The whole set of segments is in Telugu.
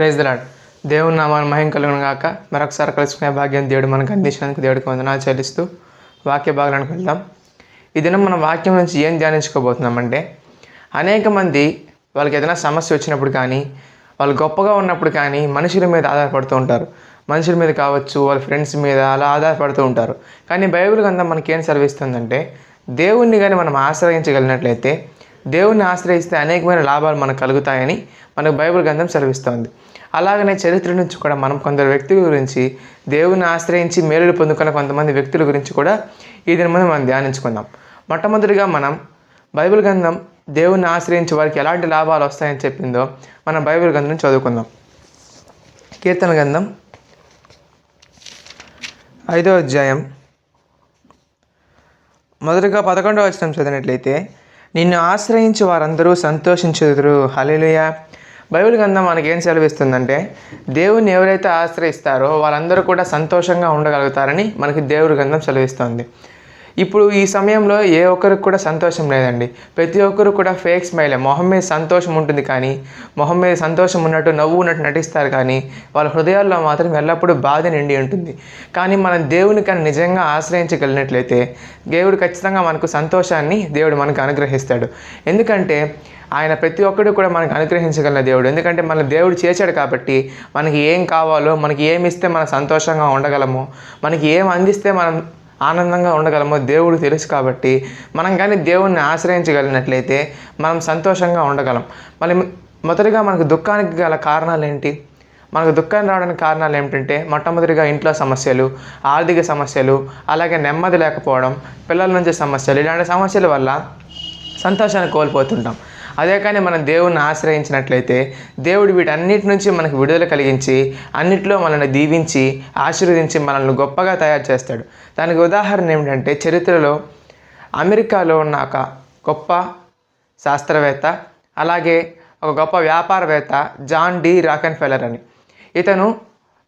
ప్రైజ్ దలాడ్ దేవుని నామాన్ని మహిం కలుగును గాక. మరొకసారి కలుసుకునే భాగ్యం దేవుడు మనకు అందించినందుకు దేవుడికి వందనాలు చెల్లిస్తూ వాక్య భాగానికి వెళ్దాం. ఈ దినం మనం వాక్యం నుంచి ఏం ధ్యానించుకోబోతున్నామంటే అనేక మంది వాళ్ళకి ఏదైనా సమస్య వచ్చినప్పుడు కానీ వాళ్ళు గొప్పగా ఉన్నప్పుడు కానీ మనుషుల మీద ఆధారపడుతూ ఉంటారు. మనుషుల మీద కావచ్చు వాళ్ళ ఫ్రెండ్స్ మీద అలా ఆధారపడుతూ ఉంటారు. కానీ బైబిల్ గ్రంథం మనకేం సెలవిస్తుందంటే దేవుణ్ణి కానీ మనం ఆశ్రయించగలిగినట్లయితే దేవుణ్ణి ఆశ్రయిస్తే అనేకమైన లాభాలు మనకు కలుగుతాయని మనకు బైబిల్ గ్రంథం సెలవిస్తోంది. అలాగనే చరిత్ర నుంచి కూడా మనం కొందరు వ్యక్తుల గురించి దేవుని ఆశ్రయించి మేలు పొందుకున్న కొంతమంది వ్యక్తుల గురించి కూడా ఈ దిన ముందు మనం ధ్యానించుకుందాం. మొట్టమొదటిగా మనం బైబిల్ గ్రంథం దేవుని ఆశ్రయించి వారికి ఎలాంటి లాభాలు వస్తాయని చెప్పిందో మనం బైబిల్ గ్రంథం చదువుకుందాం. కీర్తన గ్రంథం ఐదో అధ్యాయం. మొదటగా పదకొండవ వచనం చదివినట్లయితే నిన్ను ఆశ్రయించి వారందరూ సంతోషించుదురు. హల్లెలూయా. బైబిల్ గ్రంథం మనకి ఏం సెలవిస్తుందంటే దేవుని ఎవరైతే ఆశ్రయిస్తారో వాళ్ళందరూ కూడా సంతోషంగా ఉండగలుగుతారని మనకి దేవుడి గ్రంథం సెలవిస్తుంది. ఇప్పుడు ఈ సమయంలో ఏ ఒక్కరికి కూడా సంతోషం లేదండి. ప్రతి ఒక్కరు కూడా ఫేక్ స్మైలే. మొహం మీద సంతోషం ఉంటుంది కానీ మొహం మీద సంతోషం ఉన్నట్టు నవ్వు ఉన్నట్టు నటిస్తారు కానీ వాళ్ళ హృదయాల్లో మాత్రం ఎల్లప్పుడూ బాధ నిండి ఉంటుంది. కానీ మనం దేవుని కానీ నిజంగా ఆశ్రయించగలిగినట్లయితే దేవుడు ఖచ్చితంగా మనకు సంతోషాన్ని దేవుడు మనకు అనుగ్రహిస్తాడు. ఎందుకంటే ఆయన ప్రతి ఒక్కడు కూడా మనకు అనుగ్రహించగల దేవుడు. ఎందుకంటే మన దేవుడు చేశాడు కాబట్టి మనకి ఏం కావాలో మనకి ఏమి ఇస్తే మనం సంతోషంగా ఉండగలమో మనకి ఏం అందిస్తే మనం ఆనందంగా ఉండగలమో దేవుడు తెలుసు కాబట్టి మనం కానీ దేవుణ్ణి ఆశ్రయించగలిగినట్లయితే మనం సంతోషంగా ఉండగలం. మళ్ళీ మొదటిగా మనకు దుఃఖానికి గల కారణాలు ఏంటి? మనకు దుఃఖం రావడానికి కారణాలు ఏమిటంటే మొట్టమొదటిగా ఇంట్లో సమస్యలు ఆర్థిక సమస్యలు అలాగే నెమ్మది లేకపోవడం పిల్లల నుంచి సమస్యలు ఇలాంటి సమస్యల వల్ల సంతోషాన్ని కోల్పోతుంటాం. అదే కానీ మనం దేవుణ్ణి ఆశ్రయించినట్లయితే దేవుడు వీటన్నిటి నుంచి మనకు విడుదల కలిగించి అన్నిట్లో మనల్ని దీవించి ఆశీర్వదించి మనల్ని గొప్పగా తయారు చేస్తాడు. దానికి ఉదాహరణ ఏమిటంటే చరిత్రలో అమెరికాలో ఉన్న ఒక గొప్ప శాస్త్రవేత్త అలాగే ఒక గొప్ప వ్యాపారవేత్త జాన్ డి రాకన్ ఫెలర్ అని. ఇతను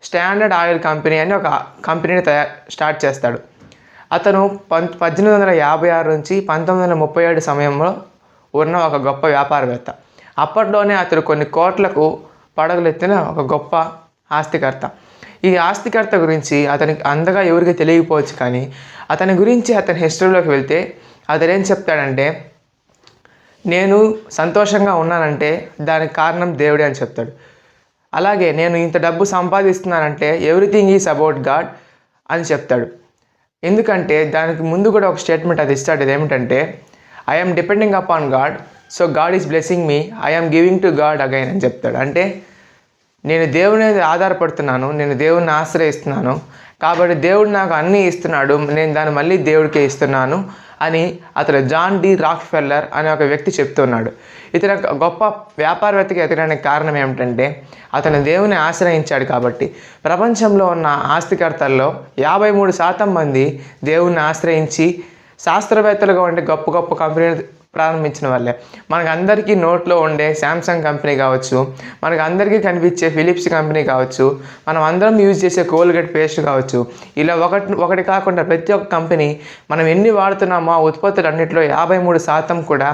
స్టాండర్డ్ ఆయిల్ కంపెనీ అని ఒక కంపెనీని తయారు స్టార్ట్ చేస్తాడు. అతను పం పద్దెనిమిది వందల యాభై ఆరు నుంచి పంతొమ్మిది వందల ముప్పై ఏడు సమయంలో ఉన్న ఒక గొప్ప వ్యాపారవేత్త. అప్పట్లోనే అతడు కొన్ని కోట్లకు పడగలెత్తిన ఒక గొప్ప ఆస్తికర్త. ఈ ఆస్తికర్త గురించి అతనికి అందగా ఎవరికి తెలియకపోవచ్చు కానీ అతని గురించి అతని హిస్టరీలోకి వెళ్తే అతను ఏం చెప్తాడంటే నేను సంతోషంగా ఉన్నానంటే దానికి కారణం దేవుడే అని చెప్తాడు. అలాగే నేను ఇంత డబ్బు సంపాదిస్తున్నానంటే ఎవ్రీథింగ్ ఈజ్ అబౌట్ గాడ్ అని చెప్తాడు. ఎందుకంటే దానికి ముందు కూడా ఒక స్టేట్మెంట్ అది ఇస్తాడు. అదేమిటంటే I'm depending upon God so God is blessing me I'm giving to God again అని చెప్తాడు. అంటే నేను దేవుని మీద ఆధారపడుతున్నాను నేను దేవుడిని ఆశ్రయిస్తున్నాను. కాబట్టి దేవుడు నాకు అన్నీ ఇస్తున్నాడు నేను దాన్ని మళ్ళీ దేవుడికే ఇస్తున్నాను అని అతను జాన్ డి రాక్ ఫెల్లర్ అనే ఒక వ్యక్తి చెప్తున్నాడు. ఇతను గొప్ప వ్యాపారవేత్తకి ఎదగడానికి కారణం ఏమిటంటే అతను దేవుని ఆశ్రయించాడు కాబట్టి. ప్రపంచంలో ఉన్న ఆస్తికర్తల్లో యాభై మూడు శాతం మంది దేవుణ్ణి ఆశ్రయించి శాస్త్రవేత్తలుగా ఉండే గొప్ప గొప్ప కంపెనీలు ప్రారంభించిన వాళ్ళే. మనకు అందరికీ నోట్లో ఉండే శాంసంగ్ కంపెనీ కావచ్చు మనకు అందరికీ కనిపించే ఫిలిప్స్ కంపెనీ కావచ్చు మనం అందరం యూజ్ చేసే కోల్గేట్ పేస్ట్ కావచ్చు. ఇలా ఒకటి ఒకటి కాకుండా ప్రతి ఒక్క కంపెనీ మనం ఎన్ని వాడుతున్నామో ఆ ఉత్పత్తులు అన్నింటిలో యాభై మూడు శాతం కూడా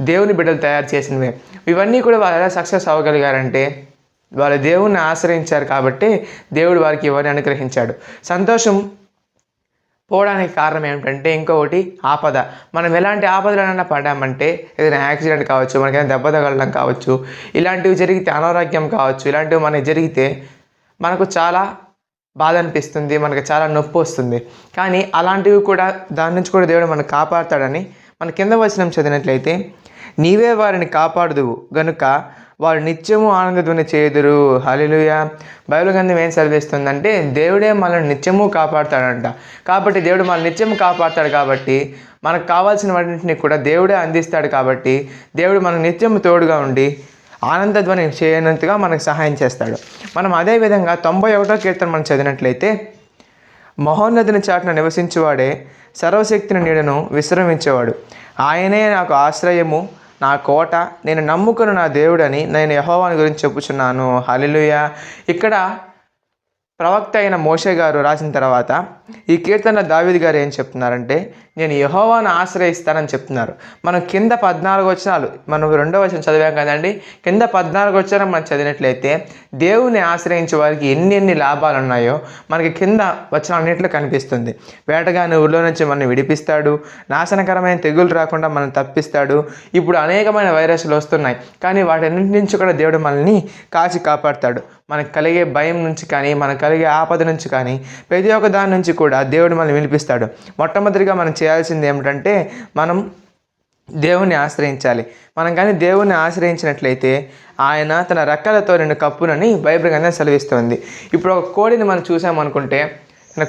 దేవుని బిడ్డలు తయారు చేసినవే. ఇవన్నీ కూడా వాళ్ళు ఎలా సక్సెస్ అవ్వగలిగారంటే వాళ్ళు దేవుణ్ణి ఆశ్రయించారు కాబట్టి దేవుడు వారికి ఇవన్నీ అనుగ్రహించాడు. సంతోషం పోవడానికి కారణం ఏమిటంటే ఇంకొకటి ఆపద. మనం ఎలాంటి ఆపదలైనా పడ్డామంటే ఏదైనా యాక్సిడెంట్ కావచ్చు మనకైనా దెబ్బ తగలడం కావచ్చు ఇలాంటివి జరిగితే అనారోగ్యం కావచ్చు ఇలాంటివి మనకి జరిగితే మనకు చాలా బాధ అనిపిస్తుంది మనకు చాలా నొప్పి వస్తుంది. కానీ అలాంటివి కూడా దాని నుంచి కూడా దేవుడు మనకు కాపాడుతాడని మన కింద వచనం చదివినట్లయితే నీవే వారిని కాపాడుదువు. గనుక వారు నిత్యము ఆనందధ్వని చేదురు హలిలుయ బైబిల్ గ్రంథం ఏం సెలవిస్తుందంటే దేవుడే మనల్ని నిత్యము కాపాడుతాడంట. కాబట్టి దేవుడు మనల్ని నిత్యము కాపాడుతాడు కాబట్టి మనకు కావాల్సిన వాటిని కూడా దేవుడే అందిస్తాడు కాబట్టి దేవుడు మనకు నిత్యము తోడుగా ఉండి ఆనందధ్వని చేయనంతగా మనకు సహాయం చేస్తాడు. మనం అదేవిధంగా తొంభై ఒకటో కీర్తన మనం చదివినట్లయితే మహోన్నతిని చాటున నివసించేవాడే సర్వశక్తిని నీడను విశ్రమించేవాడు. ఆయనే నాకు ఆశ్రయము నా కోట నేను నమ్ముకున్న నా దేవుడని నేను యహోవాని గురించి చెప్పుచున్నాను. హలిలుయ ఇక్కడ ప్రవక్త అయిన మోషే గారు రాసిన తర్వాత ఈ కీర్తన దావిద్ గారు ఏం చెప్తున్నారంటే నేను యహోవాను ఆశ్రయిస్తానని చెప్తున్నారు. మనం కింద పద్నాలుగు వచనాలు మనం రెండో వచనం చదివాం కదండి. కింద పద్నాలుగు వచనం మనం చదివినట్లయితే దేవుని ఆశ్రయించే వారికి ఎన్ని ఎన్ని లాభాలు ఉన్నాయో మనకి కింద వచనాలన్నింటిలో కనిపిస్తుంది. వేటగాని ఊళ్ళో నుంచి మనం విడిపిస్తాడు నాశనకరమైన తెగులు రాకుండా మనం తప్పిస్తాడు. ఇప్పుడు అనేకమైన వైరస్లు వస్తున్నాయి కానీ వాటన్నింటి నుంచి కూడా దేవుడు మనల్ని కాచి కాపాడుతాడు. మనకు కలిగే భయం నుంచి కానీ మనకు కలిగే ఆపద నుంచి కానీ ప్రతి ఒక్క దాని నుంచి కూడా దేవుడు మనల్ని వినిపిస్తాడు. మొట్టమొదటిగా మనం చేయాల్సింది ఏమిటంటే మనం దేవుణ్ణి ఆశ్రయించాలి. మనం కానీ దేవుణ్ణి ఆశ్రయించినట్లయితే ఆయన తన రెక్కలతో రెండు కప్పునని బైబిల్ గ్రంథం సెలవిస్తుంది. ఇప్పుడు ఒక కోడిని మనం చూసామనుకుంటే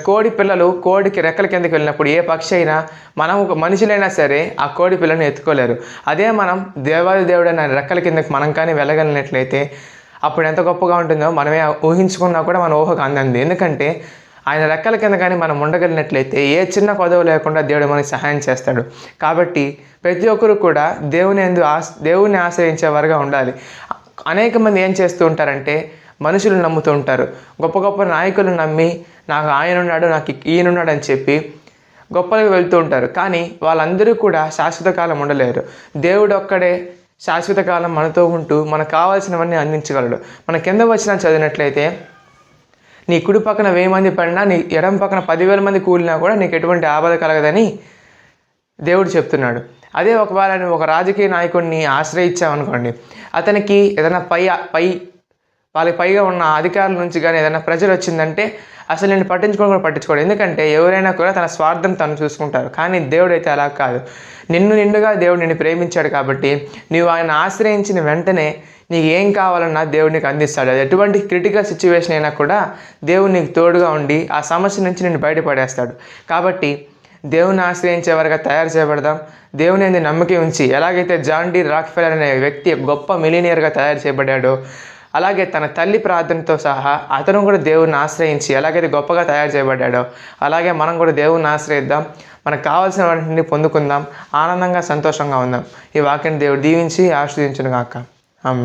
కోడి పిల్లలు కోడికి రెక్కల కిందకి వెళ్ళినప్పుడు ఏ పక్షి అయినా మనం ఒక మనుషులైనా సరే ఆ కోడి పిల్లని ఎత్తుకోలేరు. అదే మనం దేవాది దేవుడైన రెక్కల కిందకి మనం కానీ వెళ్ళగలిగినట్లయితే అప్పుడు ఎంత గొప్పగా ఉంటుందో మనమే ఊహించుకున్నా కూడా మన ఊహకు అందంది. ఎందుకంటే ఆయన రెక్కల కింద కానీ మనం ఉండగలిగినట్లయితే ఏ చిన్న కొదవ లేకుండా దేవుడు మనకి సహాయం చేస్తాడు. కాబట్టి ప్రతి ఒక్కరు కూడా దేవుని ఎందు ఆశ దేవుని ఆశ్రయించేవారుగా ఉండాలి. అనేక మంది ఏం చేస్తూ ఉంటారంటే మనుషులు నమ్ముతూ ఉంటారు. గొప్ప గొప్ప నాయకులు నమ్మి నాకు ఆయన ఉన్నాడు నాకు ఈయనున్నాడు అని చెప్పి గొప్పలకు వెళ్తూ ఉంటారు. కానీ వాళ్ళందరూ కూడా శాశ్వత కాలం ఉండలేరు. దేవుడు ఒక్కడే శాశ్వత కాలం మనతో ఉంటూ మనకు కావాల్సినవన్నీ అందించగలడు. మన కింద వచ్చిన చదివినట్లయితే నీ కుడి పక్కన వెయ్యి మంది పడినా నీ ఎడం పక్కన పదివేల మంది కూలినా కూడా నీకు ఎటువంటి ఆపద కలగదని దేవుడు చెప్తున్నాడు. అదే ఒకవేళ నువ్వు ఒక రాజకీయ నాయకుడిని ఆశ్రయించావనుకోండి అతనికి ఏదైనా పై పై వాళ్ళకి పైగా ఉన్న అధికారుల నుంచి కానీ ఏదైనా ప్రెజర్ వచ్చిందంటే అసలు నేను పట్టించుకోవడం కూడా పట్టించుకోడు. ఎందుకంటే ఎవరైనా కూడా తన స్వార్థం తను చూసుకుంటారు. కానీ దేవుడు అయితే అలా కాదు. నిన్ను నిండుగా దేవుడు నిన్ను ప్రేమించాడు కాబట్టి నీవు ఆయన ఆశ్రయించిన వెంటనే నీకు ఏం కావాలన్నా దేవుడు నీకు అందిస్తాడు. అది ఎటువంటి క్రిటికల్ సిచ్యువేషన్ అయినా కూడా దేవుడు నీకు తోడుగా ఉండి ఆ సమస్య నుంచి నేను బయటపడేస్తాడు. కాబట్టి దేవుని ఆశ్రయించే వరకు తయారు చేయబడదాం. దేవుని నమ్మకం ఉంచి ఎలాగైతే జాన్ డి రాక్ఫెలర్ అనే వ్యక్తి గొప్ప మిలీనియర్గా తయారు చేయబడ్డాడో అలాగే తన తల్లి ప్రార్థనతో సహా అతను కూడా దేవుని ఆశ్రయించి ఎలాగైతే గొప్పగా తయారు చేయబడ్డాడో. అలాగే మనం కూడా దేవుని ఆశ్రయిద్దాం. మనకు కావాల్సిన వాటిని పొందుకుందాం. ఆనందంగా సంతోషంగా ఉందాం. ఈ వాక్యాన్ని దేవుడు దీవించి ఆశ్రయించును గాక అమ్మే